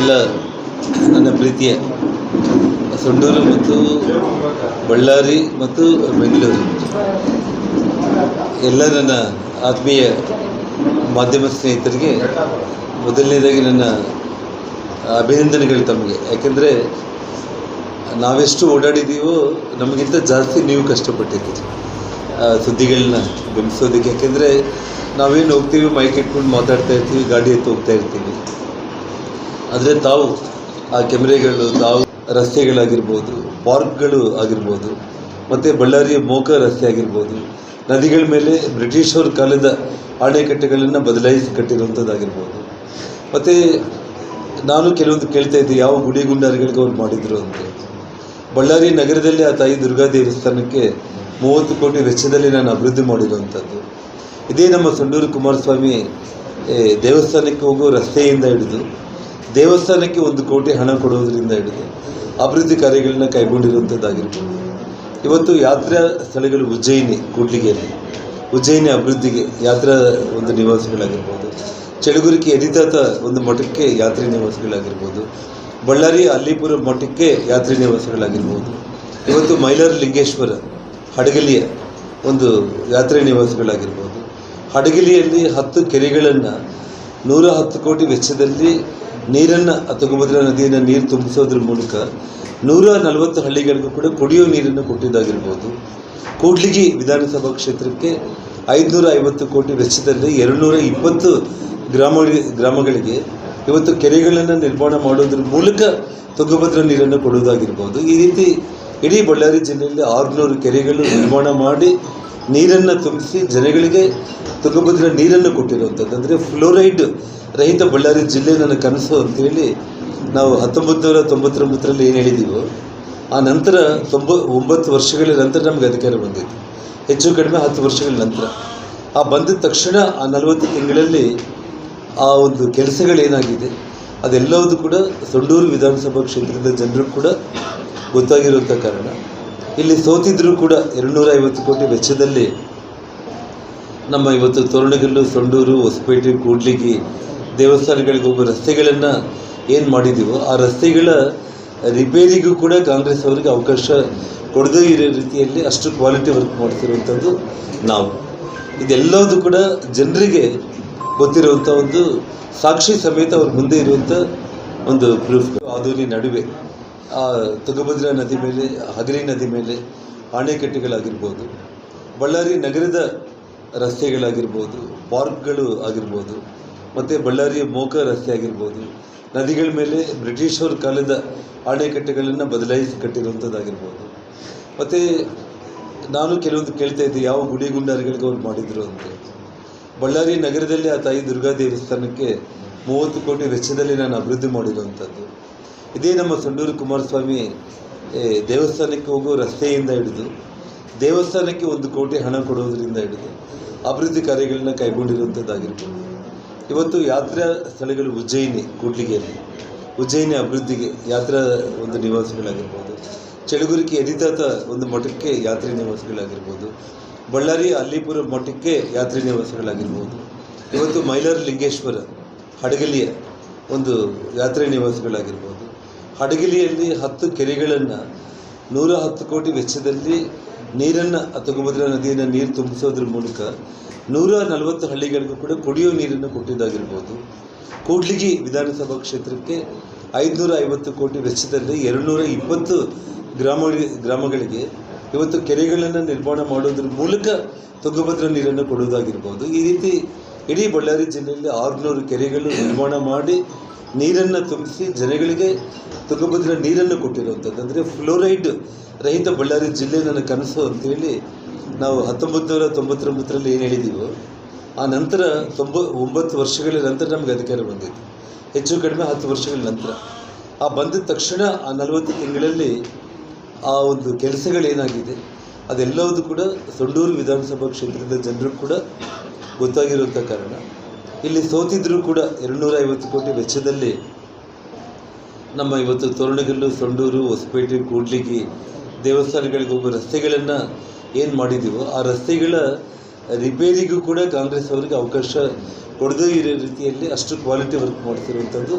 ಎಲ್ಲ ನನ್ನ ಪ್ರೀತಿಯ. ಸೊಂಡೂರು ಮತ್ತು ಬಳ್ಳಾರಿ ಮತ್ತು ಬೆಂಗಳೂರು. ಎಲ್ಲ ನನ್ನ ಆತ್ಮೀಯ ಮಾಧ್ಯಮ ಸ್ನೇಹಿತರಿಗೆ ಮೊದಲನೇದಾಗಿ ನನ್ನ ಅಭಿನಂದನೆಗಳು ತಮಗೆ. ಯಾಕೆಂದರೆ ನಾವೆಷ್ಟು ಓಡಾಡಿದ್ದೀವೋ ನಮಗಿಂತ ಜಾಸ್ತಿ ನೀವು ಕಷ್ಟಪಟ್ಟಿದ್ದೀರಿ. ಸುದ್ದಿಗಳನ್ನ ಬಿಂಬಿಸೋದಕ್ಕೆ ಯಾಕೆಂದರೆ ನಾವೇನು ಹೋಗ್ತೀವಿ, ಮೈಕ್ ಇಟ್ಕೊಂಡು ಮಾತಾಡ್ತಾ ಗಾಡಿ ಎತ್ತು ಹೋಗ್ತಾ ಇರ್ತೀವಿ. ಆದರೆ ತಾವು ಆ ಕೆಮರೆಗಳು, ತಾವು ರಸ್ತೆಗಳಾಗಿರ್ಬೋದು, ಪಾರ್ಕ್ಗಳು ಆಗಿರ್ಬೋದು, ಮತ್ತು ಬಳ್ಳಾರಿಯ ಮೋಕ ರಸ್ತೆ ಆಗಿರ್ಬೋದು, ನದಿಗಳ ಮೇಲೆ ಬ್ರಿಟಿಷರ ಕಾಲದ ಅಣೆಕಟ್ಟೆಗಳನ್ನು ಬದಲಾಯಿಸಿ ಕಟ್ಟಿರುವಂಥದ್ದಾಗಿರ್ಬೋದು ಮತ್ತು ನಾನು ಕೆಲವೊಂದು ಕೇಳ್ತಾ ಇದ್ದೆ, ಯಾವ ಗುಡಿ ಗುಂಡಾರಿಗಳಿಗೆ ಅವ್ರು ಮಾಡಿದ್ರು ಅಂತ. ಬಳ್ಳಾರಿ ನಗರದಲ್ಲಿ ಆ ತಾಯಿ ದುರ್ಗಾ ದೇವಸ್ಥಾನಕ್ಕೆ ಮೂವತ್ತು ಕೋಟಿ ವೆಚ್ಚದಲ್ಲಿ ನಾನು ಅಭಿವೃದ್ಧಿ ಮಾಡಿರುವಂಥದ್ದು ಇದೇ ನಮ್ಮ ಸಂಡೂರು ಕುಮಾರಸ್ವಾಮಿ ದೇವಸ್ಥಾನಕ್ಕೆ ಹೋಗೋ ರಸ್ತೆಯಿಂದ ಹಿಡಿದು ದೇವಸ್ಥಾನಕ್ಕೆ ಒಂದು ಕೋಟಿ ಹಣ ಕೊಡುವುದರಿಂದ ಹಿಡಿದು ಅಭಿವೃದ್ಧಿ ಕಾರ್ಯಗಳನ್ನ ಕೈಗೊಂಡಿರುವಂಥದ್ದಾಗಿರ್ಬೋದು ಇವತ್ತು ಯಾತ್ರಾ ಸ್ಥಳಗಳು ಉಜ್ಜಯಿನಿ ಕೂಡ್ಲಿಗೆಯಲ್ಲಿ ಉಜ್ಜಯಿನಿ ಅಭಿವೃದ್ಧಿಗೆ ಯಾತ್ರಾ ಒಂದು ನಿವಾಸಗಳಾಗಿರ್ಬೋದು. ಚಳುಗುರಿಕೆ ಎರಿತಾತ ಒಂದು ಮಠಕ್ಕೆ ಯಾತ್ರಿ ನಿವಾಸಗಳಾಗಿರ್ಬೋದು. ಬಳ್ಳಾರಿ ಅಲ್ಲಿಪುರ ಮಠಕ್ಕೆ ಯಾತ್ರಿ ನಿವಾಸಗಳಾಗಿರ್ಬೋದು. ಇವತ್ತು ಮೈಲಾರ ಲಿಂಗೇಶ್ವರ ಹಡಗಲಿಯ ಒಂದು ಯಾತ್ರೆ ನಿವಾಸಗಳಾಗಿರ್ಬೋದು. ಹಡಗಲಿಯಲ್ಲಿ ಹತ್ತು ಕೆರೆಗಳನ್ನು ನೂರ ಹತ್ತು ಕೋಟಿ ವೆಚ್ಚದಲ್ಲಿ ನೀರನ್ನು ತುಂಗಭದ್ರಾ ನದಿಯನ್ನು ನೀರು ತುಂಬಿಸೋದ್ರ ಮೂಲಕ ನೂರ ನಲವತ್ತು ಹಳ್ಳಿಗಳಿಗೂ ಕೂಡ ಕುಡಿಯೋ ನೀರನ್ನು ಕೊಟ್ಟಿದ್ದಾಗಿರ್ಬೋದು. ಕೂಡ್ಲಿಗಿ ವಿಧಾನಸಭಾ ಕ್ಷೇತ್ರಕ್ಕೆ ಐದುನೂರ ಐವತ್ತು ಕೋಟಿ ವೆಚ್ಚದಲ್ಲಿ ಎರಡುನೂರ ಇಪ್ಪತ್ತು ಗ್ರಾಮ ಗ್ರಾಮಗಳಿಗೆ ಇವತ್ತು ಕೆರೆಗಳನ್ನು ನಿರ್ಮಾಣ ಮಾಡೋದ್ರ ಮೂಲಕ ತುಂಗಭದ್ರಾ ನೀರನ್ನು ಕೊಡುವುದಾಗಿರ್ಬೋದು. ಈ ರೀತಿ ಇಡೀ ಬಳ್ಳಾರಿ ಜಿಲ್ಲೆಯಲ್ಲಿ ಆರುನೂರು ಕೆರೆಗಳು ನಿರ್ಮಾಣ ಮಾಡಿ ನೀರನ್ನು ತುಂಬಿಸಿ ಜನಗಳಿಗೆ ತುಂಗಭದ್ರಾ ನೀರನ್ನು ಕೊಟ್ಟಿರುವಂಥದ್ದು. ಅಂದರೆ ಫ್ಲೋರೈಡ್ ರಹಿತ ಬಳ್ಳಾರಿ ಜಿಲ್ಲೆ ನನ್ನ ಕನಸು ಅಂತೇಳಿ ನಾವು ಹತ್ತೊಂಬತ್ತು ನೂರ ತೊಂಬತ್ತೊಂಬತ್ತರಲ್ಲಿ ಏನು ಹೇಳಿದ್ದೀವೋ ಆ ನಂತರ ತೊಂಬ, ಒಂಬತ್ತು ವರ್ಷಗಳ ನಂತರ ನಮಗೆ ಅಧಿಕಾರ ಬಂದಿತ್ತು. ಹೆಚ್ಚು ಕಡಿಮೆ ಹತ್ತು ವರ್ಷಗಳ ನಂತರ. ಆ ಬಂದ ತಕ್ಷಣ ಆ ನಲವತ್ತು ತಿಂಗಳಲ್ಲಿ ಆ ಒಂದು ಕೆಲಸಗಳೇನಾಗಿದೆ ಅದೆಲ್ಲವೂ ಕೂಡ ಸೊಂಡೂರು ವಿಧಾನಸಭಾ ಕ್ಷೇತ್ರದ ಜನರು ಕೂಡ ಗೊತ್ತಾಗಿರುವಂಥ ಕಾರಣ. ಇಲ್ಲಿ ಸೋತಿದ್ರೂ ಕೂಡ ಎರಡುನೂರ ಐವತ್ತು ಕೋಟಿ ವೆಚ್ಚದಲ್ಲಿ ನಮ್ಮ ಇವತ್ತು ತೋರಣಗಲ್ಲು, ಸೊಂಡೂರು, ಹೊಸಪೇಟೆ, ಕೂಡ್ಲಿಗಿ ದೇವಸ್ಥಾನಗಳಿಗೆ ಹೋಗೋ ರಸ್ತೆಗಳನ್ನು ಏನು ಮಾಡಿದ್ದೀವೋ ಆ ರಸ್ತೆಗಳ ರಿಪೇರಿಗೂ ಕೂಡ ಕಾಂಗ್ರೆಸ್ ಅವರಿಗೆ ಅವಕಾಶ ಕೊಡದೇ ಇರೋ ರೀತಿಯಲ್ಲಿ ಅಷ್ಟು ಕ್ವಾಲಿಟಿ ವರ್ಕ್ ಮಾಡ್ತಿರುವಂಥದ್ದು ನಾವು. ಇದೆಲ್ಲದೂ ಕೂಡ ಜನರಿಗೆ ಗೊತ್ತಿರುವಂಥ ಒಂದು ಸಾಕ್ಷಿ ಸಮೇತ ಅವ್ರ ಮುಂದೆ ಇರುವಂಥ ಒಂದು ಪ್ರೂಫ್ ಆದೂನಿ ನಡುವೆ. ಆ, ತುಂಗಭದ್ರಾ ನದಿ ಮೇಲೆ, ಹಗರಿ ನದಿ ಮೇಲೆ ಅಣೆಕಟ್ಟೆಗಳಾಗಿರ್ಬೋದು ಬಳ್ಳಾರಿ ನಗರದ ರಸ್ತೆಗಳಾಗಿರ್ಬೋದು, ಪಾರ್ಕ್ಗಳು ಆಗಿರ್ಬೋದು, ಮತ್ತು ಬಳ್ಳಾರಿಯ ಮೋಕ ರಸ್ತೆ ಆಗಿರ್ಬೋದು, ನದಿಗಳ ಮೇಲೆ ಬ್ರಿಟಿಷರ ಕಾಲದ ಅಣೆಕಟ್ಟೆಗಳನ್ನು ಬದಲಾಯಿಸಿ ಕಟ್ಟಿರುವಂಥದ್ದಾಗಿರ್ಬೋದು ಮತ್ತು ನಾನು ಕೆಲವೊಂದು ಕೇಳ್ತಾ ಇದ್ದೆ, ಯಾವ ಗುಡಿ ಗುಂಡಾರಿಗಳಿಗೆ ಅವ್ರು ಮಾಡಿದ್ರು ಅಂತ. ಬಳ್ಳಾರಿ ನಗರದಲ್ಲಿ ಆ ತಾಯಿ ದುರ್ಗಾ ದೇವಸ್ಥಾನಕ್ಕೆ ಮೂವತ್ತು ಕೋಟಿ ವೆಚ್ಚದಲ್ಲಿ ನಾನು ಅಭಿವೃದ್ಧಿ ಮಾಡಿರುವಂಥದ್ದು. ಇದೇ ನಮ್ಮ ಸಂಡೂರು ಕುಮಾರಸ್ವಾಮಿ ದೇವಸ್ಥಾನಕ್ಕೆ ಹೋಗುವ ರಸ್ತೆಯಿಂದ ಹಿಡಿದು, ದೇವಸ್ಥಾನಕ್ಕೆ ಒಂದು ಕೋಟಿ ಹಣ ಕೊಡುವುದರಿಂದ ಹಿಡಿದು ಅಭಿವೃದ್ಧಿ ಕಾರ್ಯಗಳನ್ನ ಕೈಗೊಂಡಿರುವಂಥದ್ದಾಗಿರ್ಬೋದು. ಇವತ್ತು ಯಾತ್ರಾ ಸ್ಥಳಗಳು ಉಜ್ಜಯಿನಿ ಕೂಡ್ಲಿಗೆಯಲ್ಲಿ ಉಜ್ಜಯಿನಿ ಅಭಿವೃದ್ಧಿಗೆ ಯಾತ್ರಾ ಒಂದು ನಿವಾಸಗಳಾಗಿರ್ಬೋದು. ಚಳುಗುರಿಕೆ ಎದಿತಾತ ಒಂದು ಮಠಕ್ಕೆ ಯಾತ್ರೆ ನಿವಾಸಗಳಾಗಿರ್ಬೋದು. ಬಳ್ಳಾರಿ ಅಲ್ಲಿಪುರ ಮಠಕ್ಕೆ ಯಾತ್ರೆ ನಿವಾಸಗಳಾಗಿರ್ಬೋದು. ಇವತ್ತು ಮೈಲಾರ ಲಿಂಗೇಶ್ವರ ಹಡಗಲಿಯ ಒಂದು ಯಾತ್ರೆ ನಿವಾಸಗಳಾಗಿರ್ಬೋದು. ಹಡಗಲಿಯಲ್ಲಿ ಹತ್ತು ಕೆರೆಗಳನ್ನು ನೂರ ಹತ್ತು ಕೋಟಿ ವೆಚ್ಚದಲ್ಲಿ ನೀರನ್ನು ತುಂಗಭದ್ರಾ ನದಿಯನ್ನು ನೀರು ತುಂಬಿಸೋದ್ರ ಮೂಲಕ ನೂರ ನಲವತ್ತು ಹಳ್ಳಿಗಳಿಗೂ ಕೂಡ ಕುಡಿಯೋ ನೀರನ್ನು ಕೊಟ್ಟಿದ್ದಾಗಿರ್ಬೋದು. ಕೂಡ್ಲಿಗಿ ವಿಧಾನಸಭಾ ಕ್ಷೇತ್ರಕ್ಕೆ ಐದುನೂರ ಐವತ್ತು ಕೋಟಿ ವೆಚ್ಚದಲ್ಲಿ ಎರಡುನೂರ ಇಪ್ಪತ್ತು ಗ್ರಾಮ ಗ್ರಾಮಗಳಿಗೆ ಇವತ್ತು ಕೆರೆಗಳನ್ನು ನಿರ್ಮಾಣ ಮಾಡೋದ್ರ ಮೂಲಕ ತುಂಗಭದ್ರಾ ನೀರನ್ನು ಕೊಡುವುದಾಗಿರ್ಬೋದು. ಈ ರೀತಿ ಇಡೀ ಬಳ್ಳಾರಿ ಜಿಲ್ಲೆಯಲ್ಲಿ ಆರುನೂರು ಕೆರೆಗಳು ನಿರ್ಮಾಣ ಮಾಡಿ ನೀರನ್ನು ತುಂಬಿಸಿ ಜನಗಳಿಗೆ ತುಂಗಭದ್ರಾ ನೀರನ್ನು ಕೊಟ್ಟಿರುವಂಥದ್ದು. ಅಂದರೆ ಫ್ಲೋರೈಡ್ ರಹಿತ ಬಳ್ಳಾರಿ ಜಿಲ್ಲೆ ನನ್ನ ಕನಸು ಅಂತೇಳಿ ನಾವು ಹತ್ತೊಂಬತ್ತು ನೂರ ತೊಂಬತ್ತೊಂಬತ್ತರಲ್ಲಿ ಏನು ಹೇಳಿದ್ದೀವೋ ಆ ನಂತರ ತೊಂಬ, ಒಂಬತ್ತು ವರ್ಷಗಳ ನಂತರ ನಮಗೆ ಅಧಿಕಾರ ಬಂದಿತ್ತು. ಹೆಚ್ಚು ಕಡಿಮೆ ಹತ್ತು ವರ್ಷಗಳ ನಂತರ. ಆ ಬಂದ ತಕ್ಷಣ ಆ ನಲವತ್ತು ತಿಂಗಳಲ್ಲಿ ಆ ಒಂದು ಕೆಲಸಗಳೇನಾಗಿದೆ ಅದೆಲ್ಲವೂ ಕೂಡ ಸಂಡೂರು ವಿಧಾನಸಭಾ ಕ್ಷೇತ್ರದ ಜನರು ಕೂಡ ಗೊತ್ತಾಗಿರುವಂಥ ಕಾರಣ. ಇಲ್ಲಿ ಸೋತಿದ್ರೂ ಕೂಡ ಎರಡುನೂರ ಐವತ್ತು ಕೋಟಿ ವೆಚ್ಚದಲ್ಲಿ ನಮ್ಮ ಇವತ್ತು ತೋರಣಗಲ್ಲು, ಸೊಂಡೂರು, ಹೊಸಪೇಟೆ, ಕೂಡ್ಲಿಗಿ ದೇವಸ್ಥಾನಗಳಿಗೆ ಹೋಗೋ ರಸ್ತೆಗಳನ್ನು ಏನು ಮಾಡಿದ್ದೀವೋ ಆ ರಸ್ತೆಗಳ ರಿಪೇರಿಗೂ ಕೂಡ ಕಾಂಗ್ರೆಸ್ ಅವರಿಗೆ ಅವಕಾಶ ಕೊಡದೇ ಇರೋ ರೀತಿಯಲ್ಲಿ ಅಷ್ಟು ಕ್ವಾಲಿಟಿ ವರ್ಕ್ ಮಾಡ್ತಿರುವಂಥದ್ದು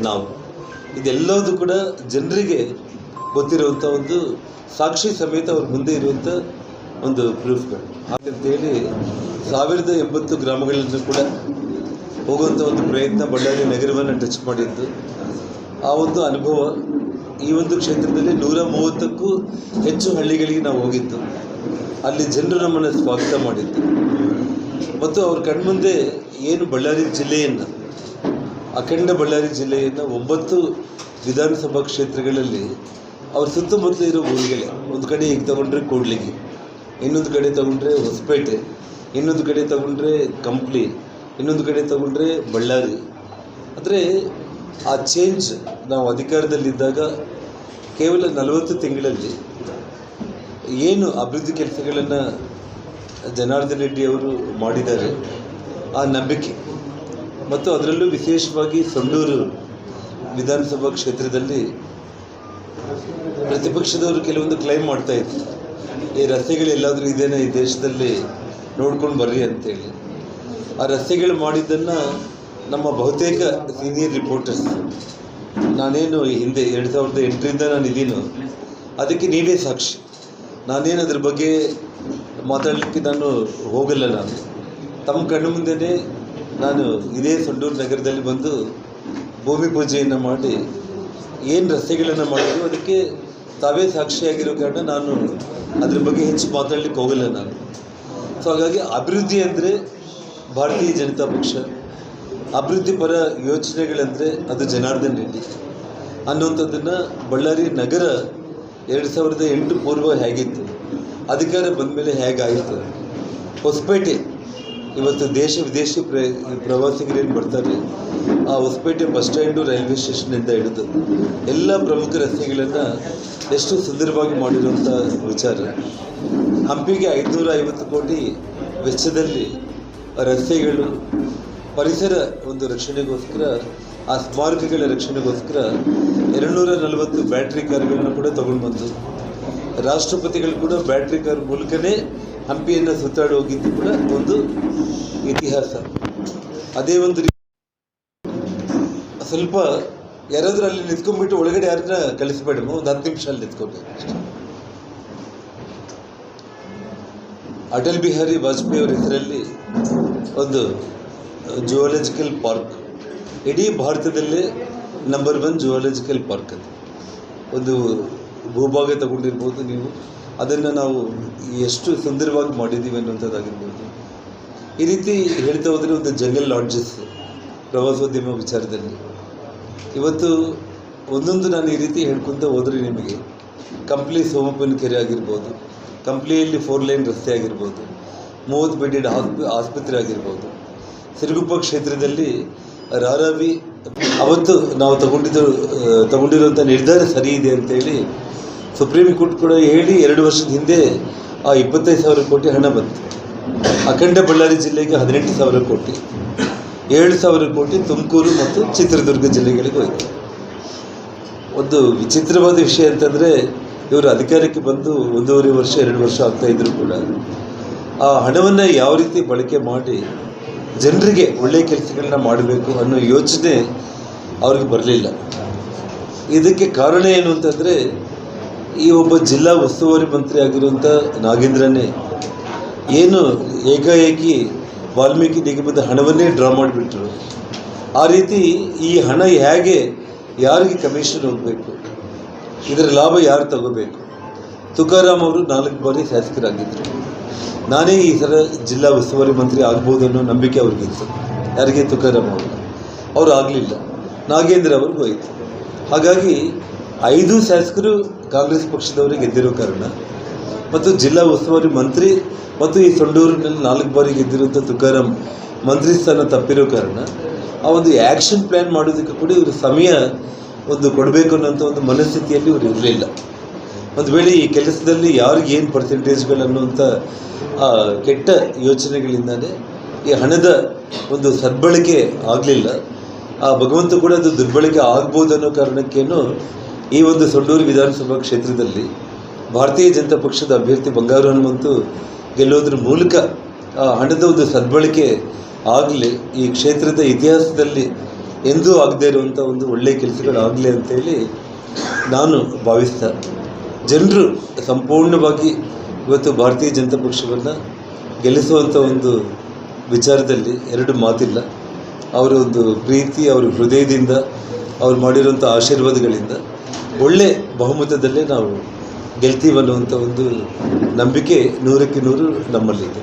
ನಾವು. ಇದೆಲ್ಲದೂ ಕೂಡ ಜನರಿಗೆ ಗೊತ್ತಿರುವಂಥ ಒಂದು ಸಾಕ್ಷಿ ಸಮೇತ ಅವ್ರ ಮುಂದೆ ಇರುವಂಥ ಒಂದು ಪ್ರೂಫ್ಗಳು ಹಾಗಂತೇಳಿ ಸಾವಿರದ ಎಂಬತ್ತು ಗ್ರಾಮಗಳನ್ನು ಕೂಡ ಹೋಗುವಂಥ ಒಂದು ಪ್ರಯತ್ನ ಬಳ್ಳಾರಿ ನಗರವನ್ನು ಟಚ್ ಮಾಡಿದ್ದು. ಆ ಒಂದು ಅನುಭವ ಈ ಒಂದು ಕ್ಷೇತ್ರದಲ್ಲಿ ನೂರ ಮೂವತ್ತಕ್ಕೂ ಹೆಚ್ಚು ಹಳ್ಳಿಗಳಿಗೆ ನಾವು ಹೋಗಿದ್ದು. ಅಲ್ಲಿ ಜನರು ನಮ್ಮನ್ನು ಸ್ವಾಗತ ಮಾಡಿದ್ದು. ಮತ್ತು ಅವ್ರ ಕಣ್ಮುಂದೆ ಏನು ಬಳ್ಳಾರಿ ಜಿಲ್ಲೆಯನ್ನು, ಅಖಂಡ ಬಳ್ಳಾರಿ ಜಿಲ್ಲೆಯನ್ನು ಒಂಬತ್ತು ವಿಧಾನಸಭಾ ಕ್ಷೇತ್ರಗಳಲ್ಲಿ ಅವ್ರ ಸುತ್ತಮುತ್ತ ಇರೋ ಊರುಗಳೇ. ಒಂದು ಕಡೆ ಈಗ ತಗೊಂಡ್ರೆ ಕೂಡ್ಲಿಗಿ, ಇನ್ನೊಂದು ಕಡೆ ತಗೊಂಡ್ರೆ ಹೊಸಪೇಟೆ, ಇನ್ನೊಂದು ಕಡೆ ತಗೊಂಡ್ರೆ ಕಂಪ್ಲಿ ಇನ್ನೊಂದು ಕಡೆ ತಗೊಂಡ್ರೆ ಬಳ್ಳಾರಿ. ಅಂದರೆ ಆ ಚೇಂಜ್ ನಾವು ಅಧಿಕಾರದಲ್ಲಿದ್ದಾಗ ಕೇವಲ ನಲವತ್ತು ತಿಂಗಳಲ್ಲಿ ಏನು ಅಭಿವೃದ್ಧಿ ಕೆಲಸಗಳನ್ನು ಜನಾರ್ದನ್ ರೆಡ್ಡಿ ಅವರು ಮಾಡಿದ್ದಾರೆ, ಆ ನಂಬಿಕೆ. ಮತ್ತು ಅದರಲ್ಲೂ ವಿಶೇಷವಾಗಿ ಸಂಡೂರು ವಿಧಾನಸಭಾ ಕ್ಷೇತ್ರದಲ್ಲಿ ಪ್ರತಿಪಕ್ಷದವರು ಕೆಲವೊಂದು ಕ್ಲೈಮ್ ಮಾಡ್ತಾ ಇದ್ರು. ಈ ರಸ್ತೆಗಳು ಎಲ್ಲಾದರೂ ಇದೇನೆ ಈ ದೇಶದಲ್ಲಿ ನೋಡ್ಕೊಂಡು ಬರ್ರಿ ಅಂತೇಳಿ. ಆ ರಸ್ತೆಗಳು ಮಾಡಿದ್ದನ್ನು ನಮ್ಮ ಬಹುತೇಕ ಸೀನಿಯರ್ ರಿಪೋರ್ಟರ್ಸ್ ನಾನೇನು ಹಿಂದೆ ಎರಡು ಸಾವಿರದ ಎಂಟರಿಂದ ನಾನು ಇದೀನೋ ಅದಕ್ಕೆ ನೀವೇ ಸಾಕ್ಷಿ. ನಾನೇನು ಅದ್ರ ಬಗ್ಗೆ ಮಾತಾಡಲಿಕ್ಕೆ ನಾನು ಹೋಗಲ್ಲ ನಾನು. ತಮ್ಮ ಕಣ್ಣು ಮುಂದೆನೇ ನಾನು ಇದೇ ಸಂಡೂರು ನಗರದಲ್ಲಿ ಬಂದು ಭೂಮಿ ಪೂಜೆಯನ್ನು ಮಾಡಿ ಏನು ರಸ್ತೆಗಳನ್ನು ಮಾಡಿದ್ರು ಅದಕ್ಕೆ ತಾವೇ ಸಾಕ್ಷಿಯಾಗಿರೋ ಕಾರಣ ನಾನು ಅದ್ರ ಬಗ್ಗೆ ಹೆಚ್ಚು ಮಾತಾಡಲಿಕ್ಕೆ ಹೋಗಲ್ಲ ನಾನು. ಸೊ ಹಾಗಾಗಿ ಅಭಿವೃದ್ಧಿ ಅಂದರೆ ಭಾರತೀಯ ಜನತಾ ಪಕ್ಷ ಅಭಿವೃದ್ಧಿಪರ ಯೋಚನೆಗಳಂದರೆ ಅದು ಜನಾರ್ದನ್ ರೆಡ್ಡಿ. ಅನ್ನುವಂಥದ್ದನ್ನು ಬಳ್ಳಾರಿ ನಗರ ಎರಡು ಸಾವಿರದ ಎಂಟು ಪೂರ್ವ ಹೇಗಿತ್ತು? ಅಧಿಕಾರ ಬಂದ ಮೇಲೆ ಹೇಗಾಯಿತು? ಹೊಸಪೇಟೆ, ಇವತ್ತು ದೇಶ ವಿದೇಶಿ ಪ್ರ, ಪ್ರವಾಸಿಗರೇನು ಬರ್ತಾರೆ? ಆ ಹೊಸಪೇಟೆ ಬಸ್ ಸ್ಟ್ಯಾಂಡು ರೈಲ್ವೆ ಸ್ಟೇಷನಿಂದ ಹಿಡಿದು ಎಲ್ಲ ಪ್ರಮುಖ ರಸ್ತೆಗಳನ್ನು ಎಷ್ಟು ಸುಂದರವಾಗಿ ಮಾಡಿರುವಂಥ ವಿಚಾರ. ಹಂಪಿಗೆ ಐದುನೂರ ಐವತ್ತು ಕೋಟಿ ವೆಚ್ಚದಲ್ಲಿ ರಸ್ತೆಗಳು, ಪರಿಸರ ಒಂದು ರಕ್ಷಣೆಗೋಸ್ಕರ, ಆ ಸ್ಮಾರಕಗಳ ರಕ್ಷಣೆಗೋಸ್ಕರ ಎರಡುನೂರ ನಲವತ್ತು ಬ್ಯಾಟ್ರಿ ಕಾರ್ಗಳನ್ನು ಕೂಡ ತಗೊಂಡು ಬಂದು ರಾಷ್ಟ್ರಪತಿಗಳು ಕೂಡ ಬ್ಯಾಟ್ರಿ ಕಾರ್ ಮೂಲಕನೇ ಹಂಪಿಯನ್ನು ಸುತ್ತಾಡಿ ಹೋಗಿದ್ದು ಕೂಡ ಒಂದು ಇತಿಹಾಸ. ಅದೇ ಒಂದು ಸ್ವಲ್ಪ ಯಾರಾದರೂ ಅಲ್ಲಿ ನಿಂತ್ಕೊಂಡ್ಬಿಟ್ಟು ಒಳಗಡೆ ಯಾರನ್ನ ಕಳಿಸ್ಬೇಡಮ್ಮ, ಒಂದು ಹತ್ತು ನಿಮಿಷ ಅಲ್ಲಿ ನಿಂತ್ಕೊಬೇಕು ಅಟಲ್ ಬಿಹಾರಿ ವಾಜಪೇಯಿ ಅವರ ಹೆಸರಲ್ಲಿ ಒಂದು ಜುವಾಲಜಿಕಲ್ ಪಾರ್ಕ್ ಇಡೀ ಭಾರತದಲ್ಲೇ ನಂಬರ್ ಒನ್ ಜುವಾಲಜಿಕಲ್ ಪಾರ್ಕ್ ಅದು. ಒಂದು ಭೂಭಾಗ ತಗೊಂಡಿರ್ಬೋದು ನೀವು. ಅದನ್ನು ನಾವು ಎಷ್ಟು ಸುಂದರವಾಗಿ ಮಾಡಿದ್ದೀವಿ ಅನ್ನುವಂಥದ್ದಾಗಿರ್ಬೋದು. ಈ ರೀತಿ ಹೇಳ್ತಾ ಹೋದರೆ ಒಂದು ಜಂಗಲ್ ಲಾಡ್ಜಸ್ ಪ್ರವಾಸೋದ್ಯಮ ವಿಚಾರದಲ್ಲಿ. ಇವತ್ತು ಒಂದೊಂದು ನಾನು ಈ ರೀತಿ ಹೇಳ್ಕೊತ ಹೋದರೆ ನಿಮಗೆ ಕಂಪ್ಲಿ ಸೋಮಪ್ಪನ ಕೆರೆ ಆಗಿರ್ಬೋದು ಕಂಪ್ಲಿಯಲ್ಲಿ ಫೋರ್ ಲೈನ್ ರಸ್ತೆ ಆಗಿರ್ಬೋದು ಮೂವತ್ತು ಬೆಡ್ಡೆಡ್ ಆಸ್ಪ ಆಸ್ಪತ್ರೆ ಆಗಿರ್ಬೋದು. ಸಿರುಗುಪ್ಪ ಕ್ಷೇತ್ರದಲ್ಲಿ ರಾರವಿ, ಅವತ್ತು ನಾವು ತಗೊಂಡಿದ್ದು ತಗೊಂಡಿರುವಂಥ ನಿರ್ಧಾರ ಸರಿ ಇದೆ ಅಂತೇಳಿ ಸುಪ್ರೀಂ ಕೋರ್ಟ್ ಕೂಡ ಹೇಳಿ ಎರಡು ವರ್ಷದ ಹಿಂದೆ, ಆ ಇಪ್ಪತ್ತೈದು ಸಾವಿರ ಕೋಟಿ ಹಣ ಬಂತು. ಅಖಂಡ ಬಳ್ಳಾರಿ ಜಿಲ್ಲೆಗೆ ಹದಿನೆಂಟು ಸಾವಿರ ಕೋಟಿ. ಏಳು ಸಾವಿರ ಕೋಟಿ ತುಮಕೂರು ಮತ್ತು ಚಿತ್ರದುರ್ಗ ಜಿಲ್ಲೆಗಳಿಗೆ ಹೋಯಿತು. ಒಂದು ವಿಚಿತ್ರವಾದ ವಿಷಯ ಅಂತಂದರೆ ಇವರು ಅಧಿಕಾರಕ್ಕೆ ಬಂದು ಒಂದೂವರೆ ವರ್ಷ, ಎರಡು ವರ್ಷ ಆಗ್ತಾ ಇದ್ರು ಕೂಡ. ಆ ಹಣವನ್ನು ಯಾವ ರೀತಿ ಬಳಕೆ ಮಾಡಿ ಜನರಿಗೆ ಒಳ್ಳೆಯ ಕೆಲಸಗಳನ್ನ ಮಾಡಬೇಕು ಅನ್ನೋ ಯೋಚನೆ ಅವ್ರಿಗೆ ಬರಲಿಲ್ಲ. ಇದಕ್ಕೆ ಕಾರಣ ಏನು ಅಂತಂದರೆ, ಈ ಒಬ್ಬ ಜಿಲ್ಲಾ ಉಸ್ತುವಾರಿ ಮಂತ್ರಿ ಆಗಿರುವಂಥ ನಾಗೇಂದ್ರನೇ ಏನು ಏಕಾಏಕಿ ವಾಲ್ಮೀಕಿ ನಿಗಮದ ಹಣವನ್ನೇ ಡ್ರಾ ಮಾಡಿಬಿಟ್ರು. ಆ ರೀತಿ ಈ ಹಣ ಹೇಗೆ, ಯಾರಿಗೆ ಕಮಿಷನ್ ಹೋಗಬೇಕು, ಇದರ ಲಾಭ ಯಾರು ತಗೋಬೇಕು? ತುಕಾರಾಮ್ ಅವರು ನಾಲ್ಕು ಬಾರಿ ಶಾಸಕರಾಗಿದ್ದರು ನಾನೇ ಈ ಥರ ಜಿಲ್ಲಾ ಉಸ್ತುವಾರಿ ಮಂತ್ರಿ ಆಗ್ಬೋದು ಅನ್ನೋ ನಂಬಿಕೆ ಅವ್ರಿಗಿತ್ತು ಯಾರಿಗೆ ತುಕಾರಾಮ್ ಅವರು? ಅವರು ಆಗಲಿಲ್ಲ. ನಾಗೇಂದ್ರ ಅವ್ರಿಗೂ ಹೋಯಿತು. ಹಾಗಾಗಿ ಐದು ಶಾಸಕರು ಕಾಂಗ್ರೆಸ್ ಪಕ್ಷದವರಿಗೆ ಗೆದ್ದಿರೋ ಕಾರಣ ಮತ್ತು ಜಿಲ್ಲಾ ಉಸ್ತುವಾರಿ ಮಂತ್ರಿ ಮತ್ತು ಈ ಸೊಂಡೂರಿನಲ್ಲಿ ನಾಲ್ಕು ಬಾರಿ ಗೆದ್ದಿರುವಂಥ ತುಕಾರಾಮ್ ಮಂತ್ರಿ ಸ್ಥಾನ ತಪ್ಪಿರೋ ಕಾರಣ ಆ ಒಂದು ಆ್ಯಕ್ಷನ್ ಪ್ಲ್ಯಾನ್ ಮಾಡೋದಕ್ಕೆ ಕೂಡ ಇವರು ಸಮಯ ಒಂದು ಕೊಡಬೇಕು ಅನ್ನೋಂಥ ಒಂದು ಮನಸ್ಥಿತಿಯಲ್ಲಿ ಇವರು ಇರಲಿಲ್ಲ. ಒಂದು ವೇಳೆ ಈ ಕೆಲಸದಲ್ಲಿ ಯಾರಿಗೆ ಏನು ಪರ್ಸೆಂಟೇಜ್ಗಳು ಅನ್ನುವಂಥ ಆ, ಕೆಟ್ಟ ಯೋಚನೆಗಳಿಂದಲೇ ಈ ಹಣದ ಒಂದು ಸದ್ಬಳಕೆ ಆಗಲಿಲ್ಲ. ಆ, ಭಗವಂತ ಕೂಡ ಅದು ದುರ್ಬಳಕೆ ಆಗ್ಬೋದು ಅನ್ನೋ ಕಾರಣಕ್ಕೇನು ಈ ಒಂದು ಸೊಂಡೂರು ವಿಧಾನಸಭಾ ಕ್ಷೇತ್ರದಲ್ಲಿ ಭಾರತೀಯ ಜನತಾ ಪಕ್ಷದ ಅಭ್ಯರ್ಥಿ ಬಂಗಾರು ಹನುಮಂತು ಗೆಲ್ಲೋದ್ರ ಮೂಲಕ, ಆ, ಹಣದ ಒಂದು ಸದ್ಬಳಕೆ ಆಗಲಿ, ಈ ಕ್ಷೇತ್ರದ ಇತಿಹಾಸದಲ್ಲಿ ಎಂದೂ ಆಗದೇ ಇರುವಂಥ ಒಂದು ಒಳ್ಳೆಯ ಕೆಲಸಗಳಾಗಲಿ ಅಂತೇಳಿ ನಾನು ಭಾವಿಸ್ತಾ ಜನರು ಸಂಪೂರ್ಣವಾಗಿ ಇವತ್ತು ಭಾರತೀಯ ಜನತಾ ಪಕ್ಷವನ್ನು ಗೆಲ್ಲಿಸುವಂಥ ಒಂದು ವಿಚಾರದಲ್ಲಿ ಎರಡು ಮಾತಿಲ್ಲ. ಅವರ ಒಂದು ಪ್ರೀತಿ, ಅವರ ಹೃದಯದಿಂದ ಅವ್ರು ಮಾಡಿರುವಂಥ ಆಶೀರ್ವಾದಗಳಿಂದ ಒಳ್ಳೆ ಬಹುಮತದಲ್ಲೇ ನಾವು ಗೆಲ್ತೀವನ್ನುವಂಥ ಒಂದು ನಂಬಿಕೆ ನೂರಕ್ಕೆ ನೂರು ನಮ್ಮಲ್ಲಿದೆ.